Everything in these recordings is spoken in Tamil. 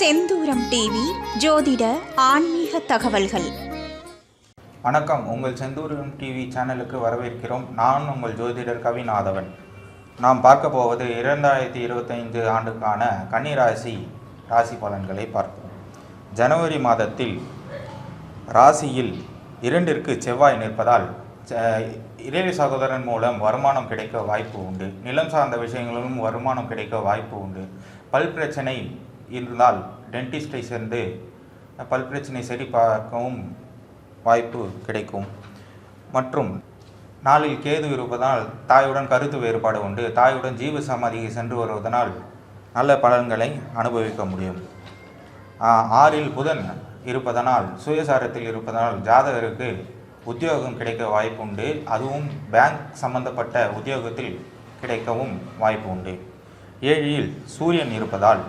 செந்தூரம் டிவி ஜோதிட ஆன்மீக தகவல்கள். வணக்கம். உங்கள் செந்தூரம் டிவி சேனலுக்கு வரவேற்கிறோம். நான் உங்கள் ஜோதிடர் கவிநாதவன். நாம் பார்க்க போவது இரண்டாயிரத்தி இருபத்தைந்து ஆண்டுக்கான கன்னிராசி ராசி பலன்களை பார்ப்போம். ஜனவரி மாதத்தில் ராசியில் இரண்டிற்கு செவ்வாய் நிற்பதால் இளைய சகோதரன் மூலம் வருமானம் கிடைக்க வாய்ப்பு உண்டு. நிலம் சார்ந்த விஷயங்களிலும் வருமானம் கிடைக்க வாய்ப்பு உண்டு. பல் பிரச்சனை இருந்தால் டென்டிஸ்டை சேர்ந்து பல் பிரச்சனை சரி பார்க்கவும் வாய்ப்பு கிடைக்கும். மற்றும் நாளில் கேது இருப்பதால் தாயுடன் கருத்து வேறுபாடு உண்டு. தாயுடன் ஜீவ சமாதிக்கு சென்று வருவதனால் நல்ல பலன்களை அனுபவிக்க முடியும். ஆறில் புதன் இருப்பதனால் சுயசாரத்தில் இருப்பதனால் ஜாதகருக்கு உத்தியோகம் கிடைக்க வாய்ப்பு உண்டு அதுவும் பேங்க் சம்பந்தப்பட்ட உத்தியோகத்தில் கிடைக்கவும் வாய்ப்பு உண்டு ஏழில் சூரியன் இருப்பதால்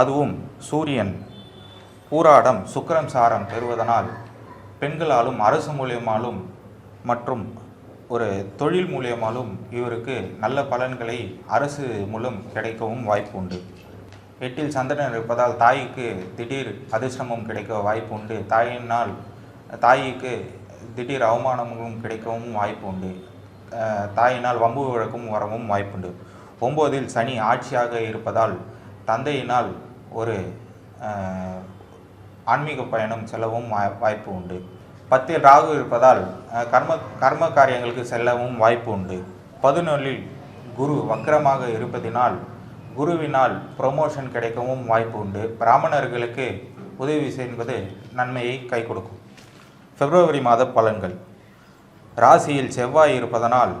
அதுவும் சூரியன். பூராடம் சுக்கிரன் சாரம் பெறுவதனால் பெண்களாலும் அரசு மூலியமாலும் மற்றும் ஒரு தொழில் மூலியமாலும் இவருக்கு நல்ல பலன்களை அரசு மூலம் கிடைக்கவும் வாய்ப்பு உண்டு எட்டில் சந்திரன் இருப்பதால் தாய்க்கு திடீர் அதிர்ஷ்டமும் கிடைக்க வாய்ப்பு உண்டு தாயினால் தாய்க்கு திடீர் அவமானமும் கிடைக்கவும் வாய்ப்பு உண்டு தாயினால் வம்பு வழக்கும் வரவும் வாய்ப்புண்டு. ஒம்போதில் சனி ஆட்சியாக இருப்பதால் தந்தையினால் ஒரு ஆன்மீக பயணம் செல்லவும் வாய்- வாய்ப்பு உண்டு. பத்தில் ராகு இருப்பதால் கர்ம கர்ம காரியங்களுக்கு செல்லவும் வாய்ப்பு உண்டு. பதினொன்றில் குரு வக்கரமாக இருப்பதினால் குருவினால் ப்ரொமோஷன் கிடைக்கவும் வாய்ப்பு உண்டு. பிராமணர்களுக்கு உதவி செய்வது நன்மையை கை கொடுக்கும். பிப்ரவரி மாத பலன்கள். ராசியில் செவ்வாய் இருப்பதனால்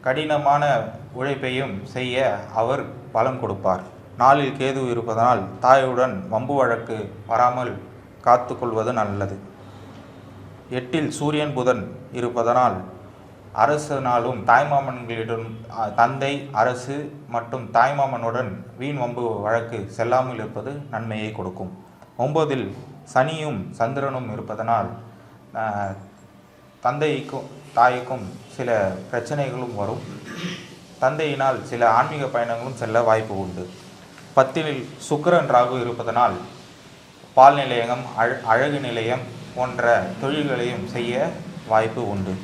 கடினமான உழைப்பையும் செய்ய அவர் பலன் கொடுப்பார். நாளில் கேது இருப்பதனால் தாயுடன் வம்பு வழக்கு வராமல் காத்துக்கொள்வது நல்லது. எட்டில் சூரியன் புதன் இருப்பதனால் அரசனாலும் தாய்மாமன்களிடம் தந்தை அரசு மற்றும் தாய்மாமனுடன் வீண் வம்பு வழக்கு செல்லாமல் இருப்பது நன்மையை கொடுக்கும். ஒன்பதில் சனியும் சந்திரனும் இருப்பதனால் தந்தைக்கும் தாய்க்கும் சில பிரச்சனைகளும் வரும். தந்தையினால் சில ஆன்மீக பயணங்களும் செல்ல வாய்ப்பு உண்டு. பத்தில் சுக்கிரன் ராகு இருப்பதனால் பால் நிலையம் அழ அழகு நிலையம் போன்ற தொழில்களையும் செய்ய வாய்ப்பு உண்டு.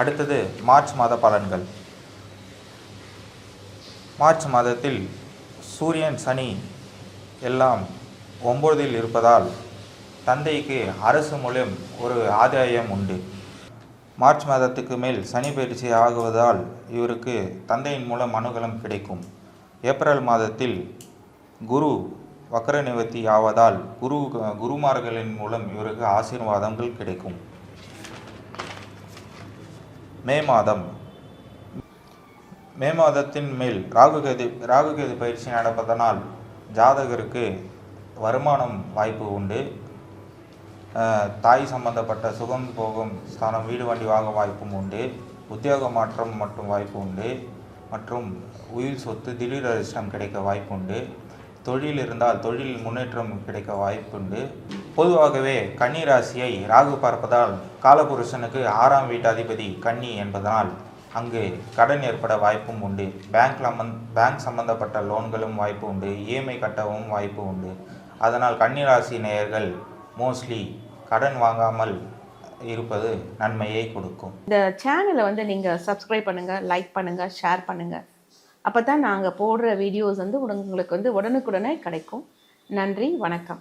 அடுத்தது மார்ச் மாத பலன்கள். மார்ச் மாதத்தில் சூரியன் சனி எல்லாம் ஒம்பதில் இருப்பதால் தந்தைக்கு அரசு மூலம் ஒரு ஆதாயம் உண்டு. மார்ச் மாதத்துக்கு மேல் சனி பயிற்சி ஆகுவதால் இவருக்கு தந்தையின் மூலம் அனுகூலம் கிடைக்கும். ஏப்ரல் மாதத்தில் குரு வக்கர நிவர்த்தி ஆவதால் குரு குருமார்களின் மூலம் இவருக்கு ஆசீர்வாதங்கள் கிடைக்கும். மே மாதம். மே மாதத்தின் மேல் ராகுகேது ராகுகேது பயிற்சி நடப்பதனால் ஜாதகருக்கு வருமானம் வாய்ப்பு உண்டு. தாய் சம்பந்தப்பட்ட சுகம் போகும் ஸ்தானம் வீடு வண்டி வாங்க வாய்ப்பும் உண்டு. உத்தியோக மாற்றம் மற்றும் வாய்ப்பு உண்டு. மற்றும் உயிர் சொத்து திடீர் அதிர்ஷ்டம் கிடைக்க வாய்ப்பு உண்டு தொழில் இருந்தால் தொழில் முன்னேற்றம் கிடைக்க வாய்ப்புண்டு. பொதுவாகவே கன்னி ராசியை ராகு பார்ப்பதால் காலபுருஷனுக்கு ஆறாம் வீட்டு அதிபதி கன்னி என்பதனால் அங்கு கடன் ஏற்பட வாய்ப்பும் உண்டு. பேங்க்ல மந் பேங்க் சம்பந்தப்பட்ட லோன்களும் வாய்ப்பு உண்டு. இஎம்ஐ கட்டவும் வாய்ப்பு உண்டு. அதனால் கன்னி ராசி நேயர்கள் மோஸ்ட்லி கடன் வாங்காமல் இருப்பது நன்மையை கொடுக்கும். இந்த சேனலை வந்து நீங்கள் சப்ஸ்கிரைப் பண்ணுங்கள் லைக் பண்ணுங்கள் ஷேர் பண்ணுங்கள் அப்போ தான் நாங்கள் போடுற வீடியோஸ் வந்து உங்களுக்கு வந்து உடனுக்குடனே கிடைக்கும். நன்றி வணக்கம்.